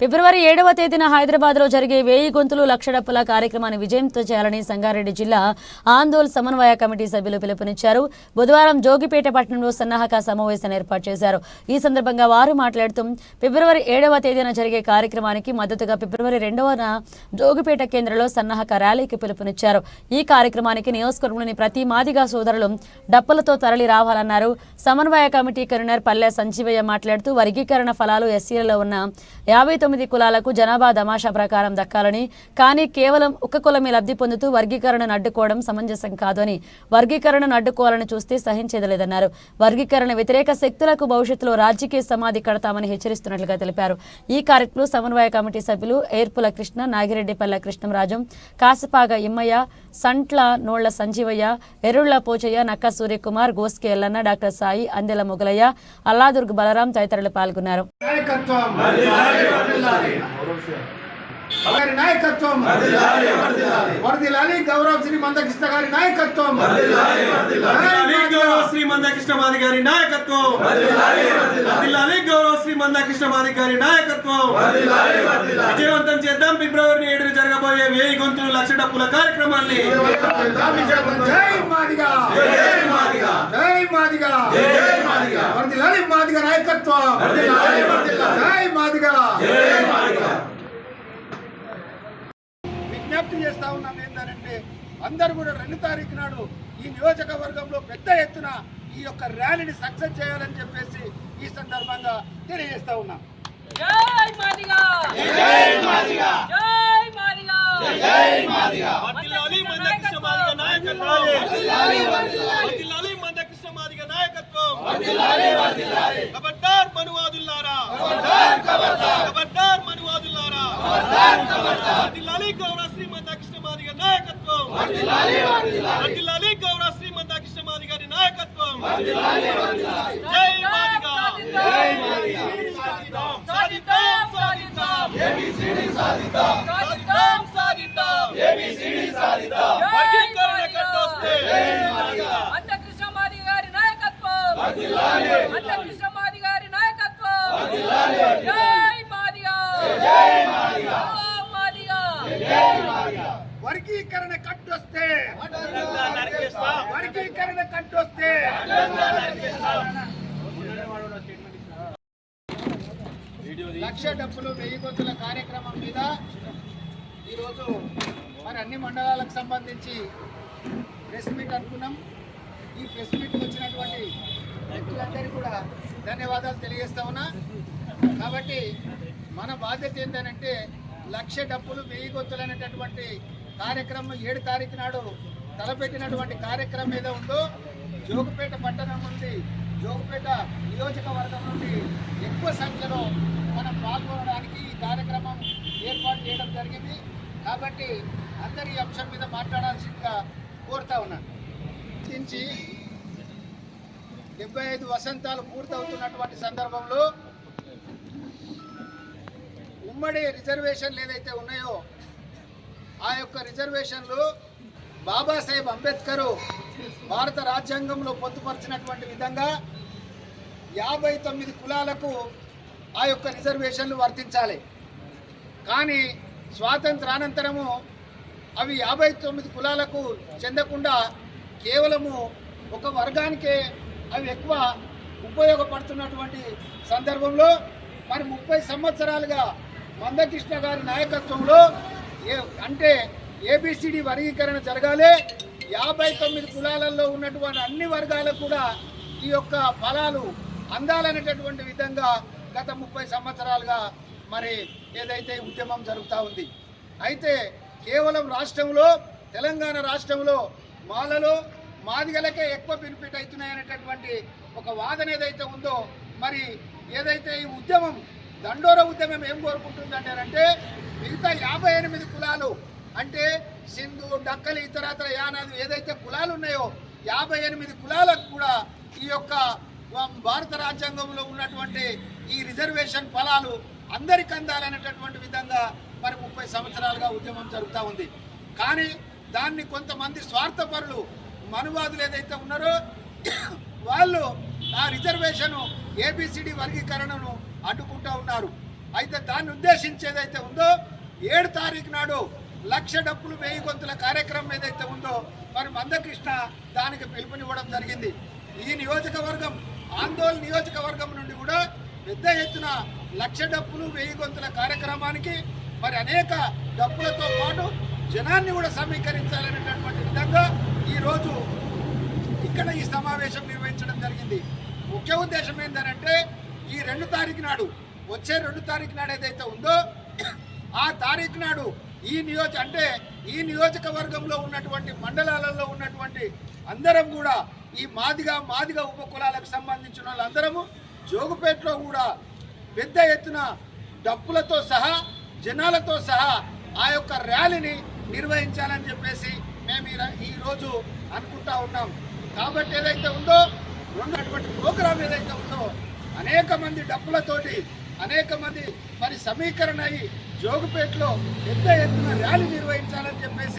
ఫిబ్రవరి ఏడవ తేదీన హైదరాబాద్లో జరిగే వేయి గొంతులు లక్ష డప్పుల కార్యక్రమాన్ని విజయంతో చేయాలని సంగారెడ్డి జిల్లా ఆందోళన సమన్వయ కమిటీ సభ్యులు పిలుపునిచ్చారు. బుధవారం జోగిపేట పట్టణంలో సన్నాహక సమావేశాన్ని ఏర్పాటు చేశారు. ఈ సందర్భంగా వారు మాట్లాడుతూ ఫిబ్రవరి ఏడవ తేదీన జరిగే కార్యక్రమానికి మద్దతుగా ఫిబ్రవరి రెండవన జోగిపేట కేంద్రంలో సన్నాహక ర్యాలీకి పిలుపునిచ్చారు. ఈ కార్యక్రమానికి నియోజకవర్గంలోని ప్రతి మాదిగా సోదరులు డప్పులతో తరలి రావాలన్నారు. సమన్వయ కమిటీ కన్వీనర్ పల్లె సంజీవయ్య మాట్లాడుతూ వర్గీకరణ ఫలాలు ఎస్సీలలో ఉన్న యాభై తొమ్మిది కులాలకు జనాభా దమాషా ప్రకారం దక్కాలని కానీ కేవలం ఒక కులమే లబ్ధి పొందుతూ వర్గీకరణను అడ్డుకోవడం సమంజసం కాదు అని వర్గీకరణను అడ్డుకోవాలని చూస్తే సహించేదలేదన్నారు వర్గీకరణ వ్యతిరేక శక్తులకు భవిష్యత్తులో రాజకీయ సమాధి కడతామని హెచ్చరిస్తున్నట్లుగా తెలిపారు. ఈ కార్యక్రమంలో సమన్వయ కమిటీ సభ్యులు ఏర్పుల కృష్ణ నాగిరెడ్డిపల్లె కృష్ణరాజం కాసపాగ ఇమ్మయ్య సంట్ల నోళ్ళ సంజీవయ్య ఎరుళ్ళ పోచయ్య నక్క సూర్యకుమార్ గోస్కే ఎల్లన్న డాక్టర్ సాయి అందెల మొగలయ్య అల్లాదుర్గ్ బలరాం తదితరులు పాల్గొన్నారు. నాయకత్వం! గారి నాయకత్వం. వర్దిలాలి గౌరవ్ శ్రీ మందకృష్ణ గారి నాయకత్వం. శ్రీ గారి నాయకత్వం. వర్ధిల్లాలి గౌరవ శ్రీ మందకృష్ణ మాది గారి నాయకత్వం. విజయవంతం చేద్దాం ఫిబ్రవరి ఏడున జరగబోయే వేయి గొంతులు లక్ష డప్పుల కార్యక్రమాన్ని. జై నాయకత్వం. విజ్ఞప్తి చేస్తా ఉన్నాం ఏంటంటే అందరు కూడా రెండు తారీఖు నాడు ఈ నియోజకవర్గంలో పెద్ద ఎత్తున ఈ యొక్క ర్యాలీని సక్సెస్ చేయాలని చెప్పేసి ఈ సందర్భంగా తెలియజేస్తా ఉన్నాం. ఖబర్దార్ మనువాదుల్లారా! ఖబర్దార్ మనువాదుల్లారా! గౌరవ మాదిగ నాయకత్వం! అంతకృష్ణ మాది గారి నాయకత్వం అంతకృష్ణ మాది గారి నాయకత్వం జై మాదిగా జై మాదిగా మాదిగా వర్గీకరణ కట్టొస్తే వర్గీకరణ కట్టొస్తే లక్ష డబ్బులు వెయ్యి గొంతుల కార్యక్రమం మీద ఈరోజు మరి అన్ని మండలాలకు సంబంధించి ప్రెస్ మీట్ అనుకున్నాం. ఈ ప్రెస్ మీట్కి వచ్చినటువంటి వ్యక్తులందరికీ కూడా ధన్యవాదాలు తెలియజేస్తా ఉన్నా. కాబట్టి మన బాధ్యత ఏంటంటే లక్ష డబ్బులు వెయ్యి గొంతులు అనేటటువంటి కార్యక్రమం ఏడు తారీఖు నాడు తలపెట్టినటువంటి కార్యక్రమం ఏదో ఉందో జోగుపేట పట్టణం నుండి జోగుపేట నియోజకవర్గం నుండి ఎక్కువ సంఖ్యలో పాల్గొనడానికి ఈ కార్యక్రమం ఏర్పాటు చేయడం జరిగింది. కాబట్టి అందరి ఈ అంశం మీద మాట్లాడాల్సిందిగా కోరుతా ఉన్నాను. నుంచి డెబ్బై ఐదు వసంతాలు పూర్తవుతున్నటువంటి సందర్భంలో ఉమ్మడి రిజర్వేషన్లు ఏదైతే ఉన్నాయో ఆ యొక్క రిజర్వేషన్లు బాబాసాహెబ్ అంబేద్కర్ భారత రాజ్యాంగంలో పొందుపరిచినటువంటి విధంగా యాభై తొమ్మిది కులాలకు ఆ యొక్క రిజర్వేషన్లు వర్తించాలి. కానీ స్వాతంత్రానంతరము అవి యాభై తొమ్మిది కులాలకు చెందకుండా కేవలము ఒక వర్గానికే అవి ఎక్కువ ఉపయోగపడుతున్నటువంటి సందర్భంలో మరి ముప్పై సంవత్సరాలుగా మందకృష్ణ గారి నాయకత్వంలో ఏ అంటే ఏబిసిడి వర్గీకరణ జరగాలి. యాభై తొమ్మిది కులాలలో ఉన్నటువంటి అన్ని వర్గాలకు కూడా ఈ యొక్క ఫలాలు అందాలనేటటువంటి విధంగా గత ముప్పై సంవత్సరాలుగా మరి ఏదైతే ఈ ఉద్యమం జరుగుతూ ఉంది అయితే కేవలం రాష్ట్రంలో తెలంగాణ రాష్ట్రంలో మాలలో మాదిగలకే ఎక్కువ బెనిఫిట్ అవుతున్నాయనేటటువంటి ఒక వాదన ఏదైతే ఉందో మరి ఏదైతే ఈ ఉద్యమం దండోర ఉద్యమం ఏం కోరుకుంటుందంటేనంటే మిగతా యాభై ఎనిమిది కులాలు అంటే సింధు డక్కలి ఇతరత్ర యానాది ఏదైతే కులాలు ఉన్నాయో యాభై ఎనిమిది కులాలకు కూడా ఈ యొక్క భారత రాజ్యాంగంలో ఉన్నటువంటి ఈ రిజర్వేషన్ ఫలాలు అందరికి అందాలనేటటువంటి విధంగా మరి ముప్పై సంవత్సరాలుగా ఉద్యమం జరుగుతూ ఉంది. కానీ దాన్ని కొంతమంది స్వార్థపరులు మనువాదులు ఏదైతే ఉన్నారో వాళ్ళు ఆ రిజర్వేషన్ ఏబిసిడి వర్గీకరణను అడ్డుకుంటూ ఉన్నారు. అయితే దాన్ని ఉద్దేశించి ఏదైతే ఉందో ఏడు తారీఖు నాడు లక్ష డప్పులు వెయ్యి గొంతుల కార్యక్రమం ఏదైతే ఉందో మరి మందకృష్ణ దానికి పిలుపునివ్వడం జరిగింది. ఈ నియోజకవర్గం ఆందోళన నియోజకవర్గం నుండి కూడా పెద్ద ఎత్తున లక్ష డప్పులు వెయ్యి గొంతుల కార్యక్రమానికి మరి అనేక డప్పులతో పాటు జనాన్ని కూడా సమీకరించాలనేటటువంటి విధంగా ఈరోజు ఇక్కడ ఈ సమావేశం నిర్వహించడం జరిగింది. ముఖ్య ఉద్దేశం ఏంటంటే ఈ రెండు తారీఖు నాడు వచ్చే రెండు తారీఖు నాడు ఏదైతే ఉందో ఆ తారీఖు నాడు ఈ నియోజ అంటే ఈ నియోజకవర్గంలో ఉన్నటువంటి మండలాలలో ఉన్నటువంటి అందరం కూడా ఈ మాదిగా మాదిగా ఉప కులాలకు సంబంధించిన వాళ్ళందరము జోగుపేటలో కూడా పెద్ద ఎత్తున డప్పులతో సహా జనాలతో సహా ఆ యొక్క ర్యాలీని నిర్వహించాలని చెప్పేసి మేము ఈరోజు అనుకుంటా ఉన్నాం. కాబట్టి ఏదైతే ఉందో ఉన్నటువంటి ప్రోగ్రాం ఏదైతే ఉందో అనేక మంది డప్పులతోటి అనేక మంది మరి సమీకరణ అయ్యి జోగుపేటలో పెద్ద ఎత్తున ర్యాలీ నిర్వహించాలని చెప్పేసి